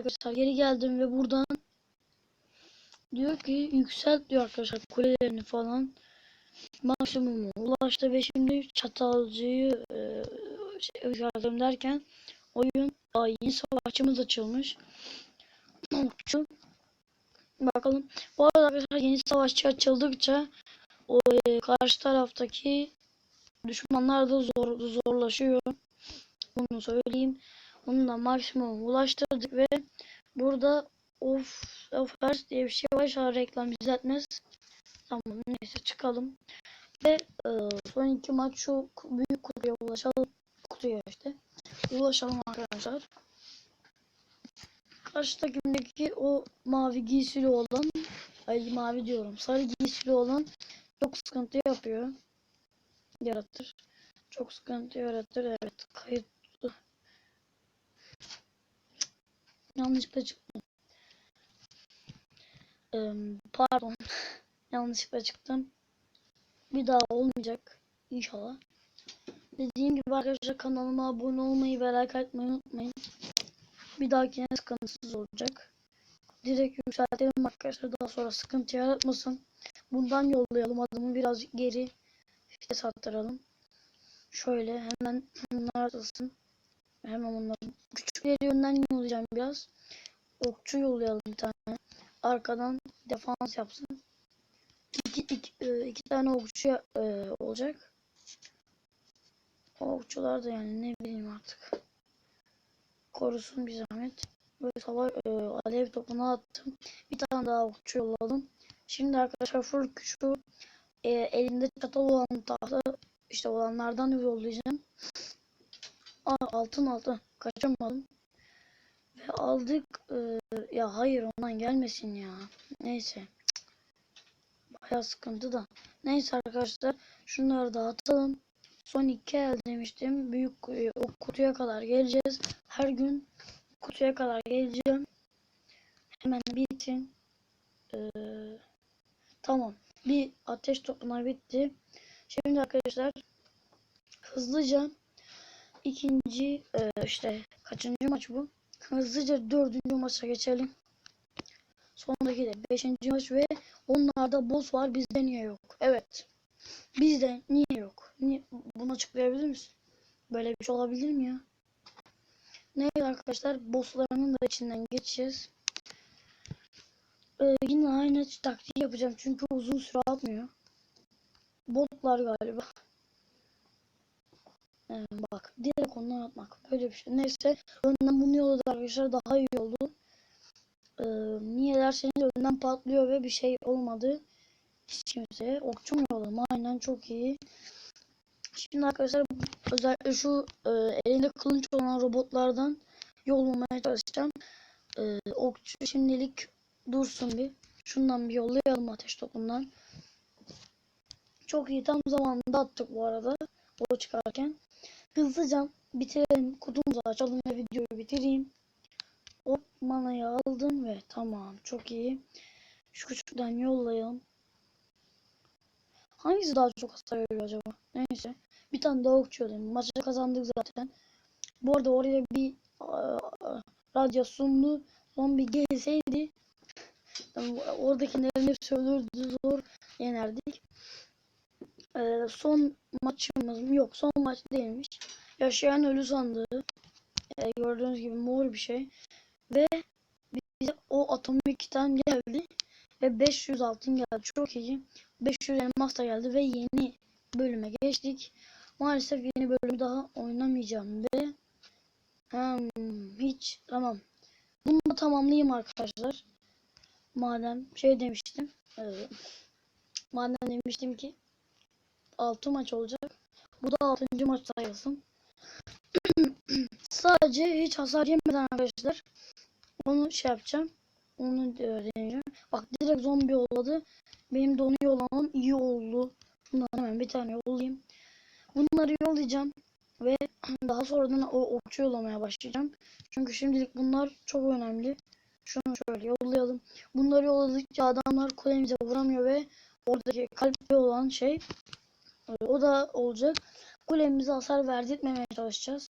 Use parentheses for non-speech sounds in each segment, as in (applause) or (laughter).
arkadaşlar geri geldim ve buradan diyor ki yükselt diyor arkadaşlar kulelerini falan maksimumu ulaştı ve şimdi çatalcıyı e, şey, derken oyun Aa, yeni savaşçımız açılmış. Okçu. Bakalım. Bu arada arkadaşlar yeni savaşçı açıldıkça o e, karşı taraftaki düşmanlar da zor zorlaşıyor. Bunu söyleyeyim. Onu da maksimum ulaştırdık ve burada of offers diye bir şey var. An reklam izletmez. Tamam neyse çıkalım. Ve e, son iki maç şu büyük kutuya ulaşalım. Kutuya işte. Ulaşalım arkadaşlar. Karşı takımdaki o mavi giysili olan ay mavi diyorum sarı giysili olan çok sıkıntı yapıyor. Yaratır. Çok sıkıntı yaratır. Evet kayıt yanlışlıkla çıktım. Ee, pardon. (laughs) yanlışlıkla çıktım. Bir daha olmayacak. İnşallah. Dediğim gibi arkadaşlar kanalıma abone olmayı ve like atmayı unutmayın. Bir dahakine sıkıntısız olacak. Direkt yükseltelim arkadaşlar daha sonra sıkıntı yaratmasın. Bundan yollayalım adımı biraz geri işte sattıralım. Şöyle hemen bunlar atılsın. Hemen onları küçükleri yönden yollayacağım biraz. Okçu yollayalım bir tane. Arkadan defans yapsın. İki, iki, e, iki tane okçu e, olacak. Okçular da yani ne bileyim artık. Korusun bir zahmet. Böyle savaş e, alev topuna attım. Bir tane daha okçu yolladım. Şimdi arkadaşlar full şu e, elinde çatal olan tahta işte olanlardan yollayacağım. Aa, altın altın. Kaçamadım. Ve aldık. E, ya hayır ondan gelmesin ya. Neyse. Baya sıkıntı da. Neyse arkadaşlar. Şunları da atalım. Son iki el demiştim. Büyük e, o kutuya kadar geleceğiz. Her gün kutuya kadar geleceğim. Hemen bitin. Ee, tamam. Bir ateş toplama bitti. Şimdi arkadaşlar hızlıca ikinci e, işte kaçıncı maç bu? Hızlıca dördüncü maça geçelim. Sondaki de beşinci maç ve onlarda boss var bizde niye yok? Evet. Bizde niye yok? Niye? Bunu açıklayabilir misin? Böyle bir şey olabilir mi ya? Neyse arkadaşlar bosslarının da içinden geçeceğiz. Ee, yine aynı taktiği yapacağım çünkü uzun süre almıyor. Botlar galiba. Ee, bak direkt ondan atmak böyle bir şey. Neyse önden bunu yolladı arkadaşlar daha iyi oldu. Ee, niye derseniz önden patlıyor ve bir şey olmadı. Hiç kimseye okçu mu yolladım? Aynen çok iyi. Şimdi arkadaşlar özellikle şu e, elinde kılınç olan robotlardan yollamaya çalışacağım. E, okçu şimdilik dursun bir. Şundan bir yollayalım ateş topundan. Çok iyi tam zamanında attık bu arada. O çıkarken. Hızlıca bitirelim. Kutumuzu açalım ve videoyu bitireyim. Hop manayı aldım ve tamam çok iyi. Şu küçükten yollayalım. Hangisi daha çok hasar veriyor acaba? Neyse. Bir tane daha okçu alayım. Maçı kazandık zaten. Bu arada oraya bir radyasyonlu zombi gelseydi (laughs) oradakilerin hepsi öldürdü zor yenerdik. Ee, son maçımız yok son maç değilmiş. Yaşayan ölü sandığı. Ee, gördüğünüz gibi mor bir şey. Ve bize o atomikten geldi. Ve 500 altın geldi. Çok iyi. 500 elmas da geldi ve yeni bölüme geçtik. Maalesef yeni bölümü daha oynamayacağım ve hmm, hiç tamam. Bunu da tamamlayayım arkadaşlar. Madem şey demiştim. E, madem demiştim ki 6 maç olacak. Bu da 6. maç sayılsın. (clears throat) Sadece hiç hasar yemeden arkadaşlar onu şey yapacağım. Onu deneyeceğim. Bak direkt zombi yolladı. Benim de onu yollamam iyi oldu. Bundan hemen bir tane yollayayım. Bunları yollayacağım. Ve (clears throat) daha sonradan o okçu yollamaya başlayacağım. Çünkü şimdilik bunlar çok önemli. Şunu şöyle yollayalım. Bunları yolladıkça adamlar kulemize vuramıyor ve oradaki kalpli olan şey o da olacak. Kulemize hasar verdirtmemeye çalışacağız.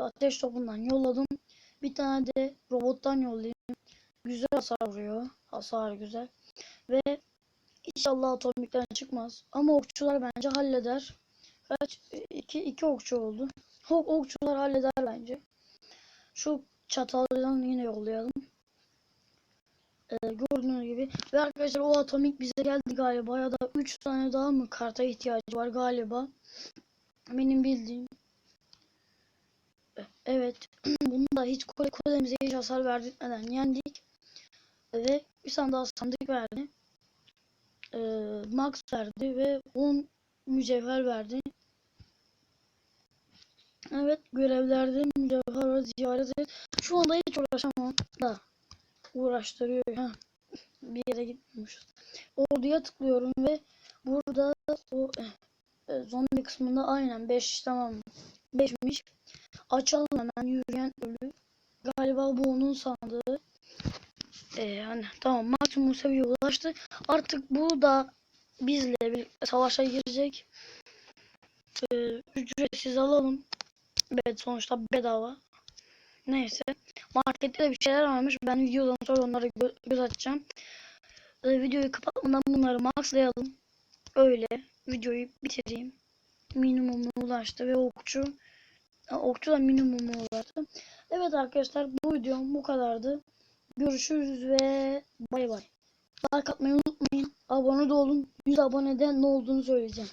Ateş topundan yolladım. Bir tane de robottan yollayayım. Güzel hasar vuruyor. Hasar güzel. Ve inşallah atomikten çıkmaz. Ama okçular bence halleder. Kaç? İki, iki okçu oldu. Ok, okçular halleder bence. Şu çataldan yine yollayalım. Ee, gördüğünüz gibi. Ve arkadaşlar o atomik bize geldi galiba. Ya da 3 tane daha mı karta ihtiyacı var galiba. Benim bildiğim. Evet. (clears throat) Bunu da hiç kole kolemize hiç hasar verdirtmeden yendik. Ve bir tane daha sandık verdi. Ee, Max verdi ve 10 mücevher verdi. Evet görevlerde mücevher ziyaret et. Şu anda hiç uğraşamam da uğraştırıyor ya. Bir yere gitmiyormuşuz. Orduya tıklıyorum ve burada o e, zombi kısmında aynen 5 tamam 5'miş. Açalım hemen yürüyen ölü. Galiba bu onun sandığı. Ee, hani tamam maksimum seviyeye ulaştı. Artık bu da bizle birlikte savaşa girecek. Ee, ücretsiz alalım. Evet sonuçta bedava. Neyse. Markette de bir şeyler varmış. Ben videodan sonra onlara gö göz atacağım. Ee, videoyu kapatmadan bunları maxlayalım. Öyle videoyu bitireyim. Minimumuna ulaştı ve okçu okçu da minimumuna ulaştı. Evet arkadaşlar bu videom bu kadardı. Görüşürüz ve bay bay. Like atmayı unutmayın. Abone de olun. 100 abonede ne olduğunu söyleyeceğim.